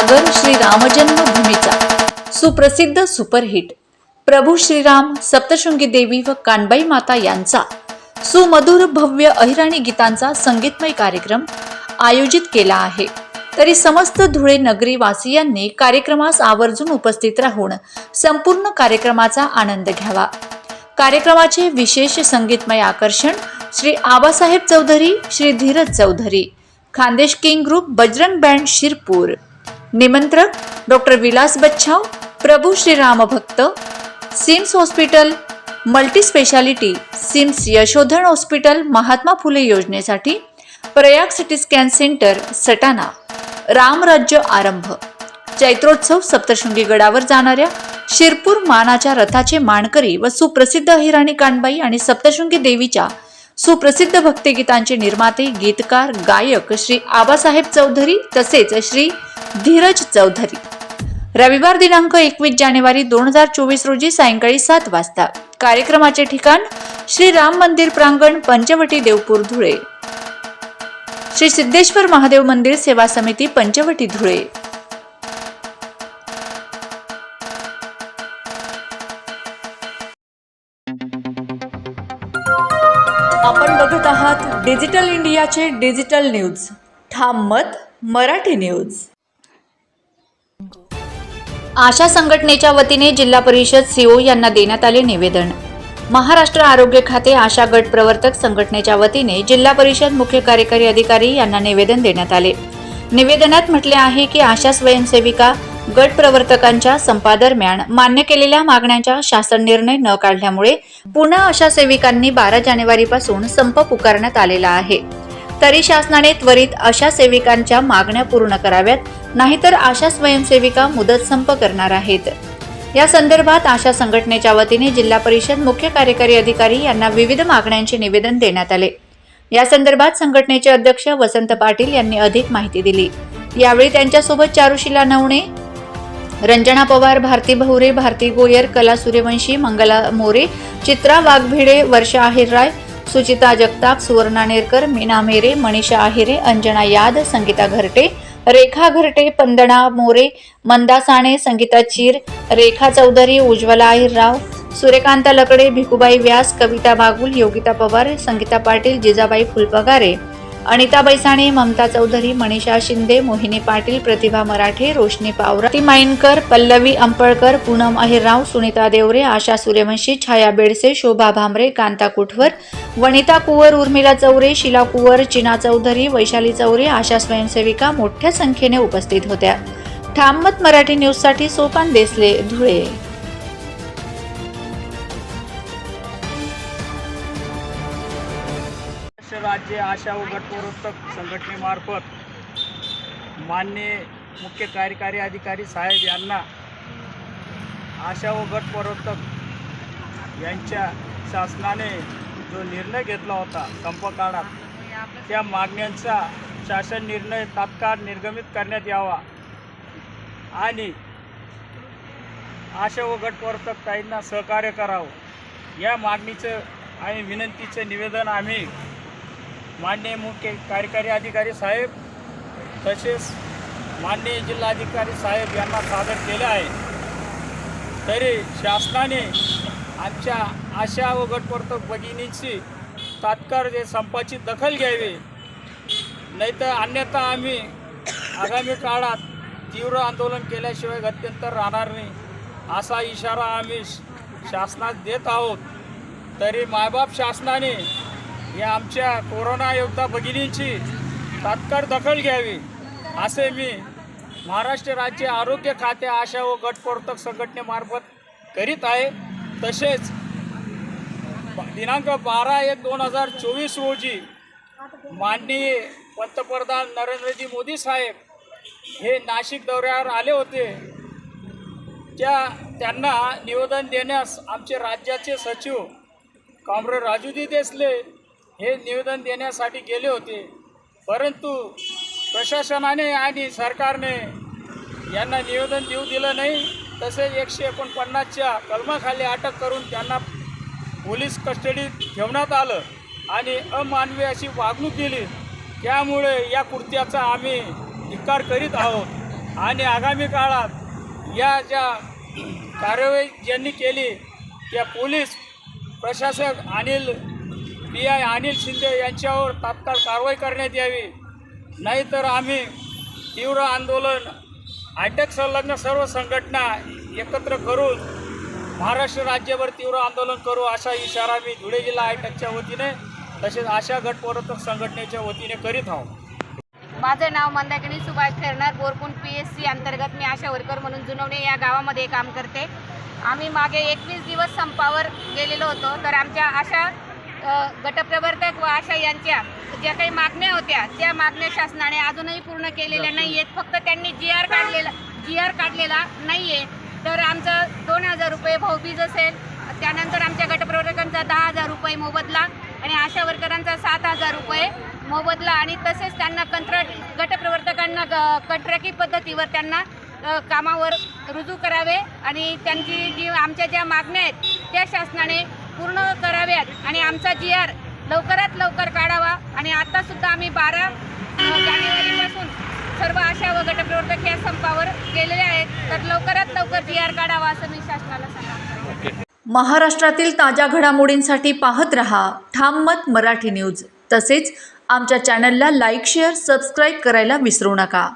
सागर श्री रामजन्मभूमीचा सुप्रसिद्ध सुपरहिट. प्रभू श्रीराम सप्तशृंगी देवी व कानबाई माता यांचा. सुमधुर भव्य अहिराणी गीतांचा संगीतमय कार्यक्रम आयोजित केला आहे. तरी समस्त धुळे नगरी वासियांनी कार्यक्रमास आवर्जून उपस्थित राहून संपूर्ण कार्यक्रमाचा आनंद घ्यावा. कार्यक्रमाचे विशेष संगीतमय आकर्षण Shri Abasaheb Chaudhari Shri Dhiraj Chaudhari Khandesh king group Bajrang band Shirpur. निमंत्रक डॉक्टर विलास बच्छाव प्रभू श्रीराम भक्त Sims hospital multi speciality Sims Yashodhan hospital Mahatma Phule योजनेसाठी Prayag city scan centre Satana. रामराज्य आरंभ. चैत्रोत्सव सप्तशृंगी गडावर जाणाऱ्या शिरपूर मानाच्या रथाचे मानकरी व सुप्रसिद्ध हिराणी कानबाई आणि सप्तशृंगी देवीच्या सुप्रसिद्ध भक्तिगीतांचे निर्माते गीतकार गायक श्री आबासाहेब चौधरी तसेच श्री धीरज चौधरी. रविवार दिनांक एकवीस जानेवारी दोन हजार चोवीस रोजी सायंकाळी सात वाजता. कार्यक्रमाचे ठिकाण श्री राम मंदिर प्रांगण पंचवटी देवपूर धुळे. श्री सिद्धेश्वर महादेव मंदिर सेवा समिती पंचवटी धुळे. आपण बघत आहात डिजिटल इंडियाचे डिजिटल न्यूज. ठाम मत मराठी न्यूज. आशा संघटनेच्या वतीने जिल्हा परिषद सीओ यांना देण्यात आले निवेदन. महाराष्ट्र आरोग्य खाते आशा गट प्रवर्तक संघटनेच्या वतीने जिल्हा परिषद मुख्य कार्यकारी अधिकारी यांना निवेदन देण्यात आले. निवेदनात म्हटले आहे की आशा स्वयंसेविका गट प्रवर्तकांच्या संपादरम्यान मान्य केलेल्या मागण्यांच्या शासन निर्णय न काढल्यामुळे पुन्हा अशा सेविकांनी बारा जानेवारीपासून संप पुकारण्यात आलेला आहे. तरी शासनाने त्वरित अशा सेविकांच्या मागण्या पूर्ण कराव्यात नाहीतर आशा स्वयंसेविका मुदत संप करणार आहेत. या संदर्भात आशा संघटनेच्या वतीने जिल्हा परिषद मुख्य कार्यकारी अधिकारी यांना विविध मागण्यांचे निवेदन देण्यात आले. या संदर्भात संघटनेचे अध्यक्ष वसंत पाटील यांनी अधिक माहिती दिली. यावेळी त्यांच्यासोबत चारुशिला नवणे रंजना पवार भारती भवरे भारती गोयर कला सूर्यवंशी मंगला मोरे चित्रा वाघभिडे वर्षा आहिरराय सुचिता जगताप सुवर्णा नेरकर मीना मेरे मनीषा आहिरे अंजना याद संगीता घरटे रेखा घरटे पंदना मोरे मंदा साणे संगीता चीर रेखा चौधरी उज्ज्वला आहिरराव सूर्यकांत लकडे भिकुबाई व्यास कविता बागुल योगिता पवार संगीता पाटील जिजाबाई फुलपगारे. अनिता बैसाणे ममता चौधरी मनीषा शिंदे मोहिनी पाटील प्रतिभा मराठे रोशनी पावरा ती माइनकर पल्लवी अंपळकर पूनम अहिरराव सुनीता देवरे आशा सूर्यवंशी छाया बेडसे शोभा भामरे कांता कुठवर वनिता कुवर उर्मिला चौरे शिला कुवर चिना चौधरी वैशाली चौरे आशा स्वयंसेविका मोठ्या संख्येने उपस्थित होत्या. ठाममत मराठी न्यूजसाठी सोपान देसले धुळे. राज्य आशा व गटप्रवर्तक संघटनेमार्फत मान्य मुख्य कार्यकारी अधिकारी साहेब यांना आशा व गटप्रवर्तक यांच्या शासनाने जो निर्णय घेतला होता संप काळात त्या मागण्यांचा शासन निर्णय तात्काळ निर्गमित करण्यात यावा आणि आशा व गटप्रवर्तक ताईंना सहकार्य करावं. या मागणीचं आणि विनंतीचं निवेदन आम्ही माननीय मुख्य कार्यकारी अधिकारी साहेब तसेच माननीय जिल्हाधिकारी साहेब यांना सादर केले आहे. तरी शासनाने आमच्या आशा व गटवर्तक भगिनींची तात्काळ जे संपाची दखल घ्यावी नाहीतर अन्यथा आम्ही आगामी काळात तीव्र आंदोलन केल्याशिवाय गत्यंतर राहणार नाही असा इशारा आम्ही शासनास देत आहोत. तरी मायबाप शासनाने या आमच्या कोरोना योद्धा भगिनींची तात्काळ दखल घ्यावी असे मी महाराष्ट्र राज्य आरोग्य खाते आशा व गटप्रवर्तक संघटनेमार्फत करीत आहे. तसेच दिनांक बारा एक दोन हजार चोवीस रोजी माननीय पंतप्रधान नरेंद्रजी मोदी साहेब हे नाशिक दौऱ्यावर आले होते. त्या त्यांना निवेदन देण्यास आमचे राज्याचे सचिव कॉम्रेड राजूजी देसले हे निवेदन देण्यासाठी गेले होते. परंतु प्रशासनाने आणि सरकारने यांना निवेदन देऊ दिलं नाही. तसेच एकशे एकोणपन्नासच्या कलमाखाली अटक करून त्यांना पोलीस कस्टडीत ठेवण्यात आलं आणि अमानवी अशी वागणूक दिली. त्यामुळे या कृत्याचा आम्ही धिक्कार करीत आहोत. आणि आगामी काळात या ज्या कार्यवाही ज्यांनी केली त्या पोलीस प्रशासक अनिल पी आय अनिल शिंदे यांच्यावर तात्काळ कारवाई करण्यात यावी. नाहीतर आम्ही तीव्र आंदोलन अटक संलग्न सर्व संघटना एकत्र करून महाराष्ट्र राज्यभर तीव्र आंदोलन करू असा इशारा मी धुळे जिल्हा आयटकच्या वतीने तसेच आशा गट संघटनेच्या वतीने करीत आहोत. माझं नाव Mandakini Subhash Khernar Borkund P S C अंतर्गत मी आशा वर्कर म्हणून जुनवणे या गावामध्ये काम करते. आम्ही मागे एकवीस दिवस संपावर गेलेलो होतो तर आमच्या आशा गटप्रवर्तक व आशा यांच्या ज्या काही मागण्या होत्या त्या मागण्या शासनाने अजूनही पूर्ण केलेल्या नाही आहेत फक्त त्यांनी जी आर काढलेला जी आर काढलेला नाही आहे तर आमचं दोन हजार रुपये भाऊबीज असेल त्यानंतर आमच्या गटप्रवर्तकांचा दहा हजार रुपये मोबदला आणि आशा वर्करांचा सात हजार रुपये मोबदला आणि तसेच त्यांना कंत्राट गटप्रवर्तकांना कंत्राटी पद्धतीवर त्यांना कामावर रुजू करावे आणि त्यांची जी आमच्या ज्या मागण्या आहेत त्या शासनाने पूर्ण कराव्यात आणि आमचा जी आर लवकरात लवकर काढावा. आणि आत्तासुद्धा आम्ही बारा जानेवारीपासून सर्व आशा व गटप्रवर्तक या संपावर गेलेले आहेत. तर लवकरात लवकर जी आर काढावा असं मी शासनाला सांगतो महाराष्ट्रातील ताज्या घडामोडींसाठी पाहत रहा ठाम मत मराठी न्यूज. तसेच आमच्या चॅनलला लाईक शेअर सबस्क्राईब करायला विसरू नका.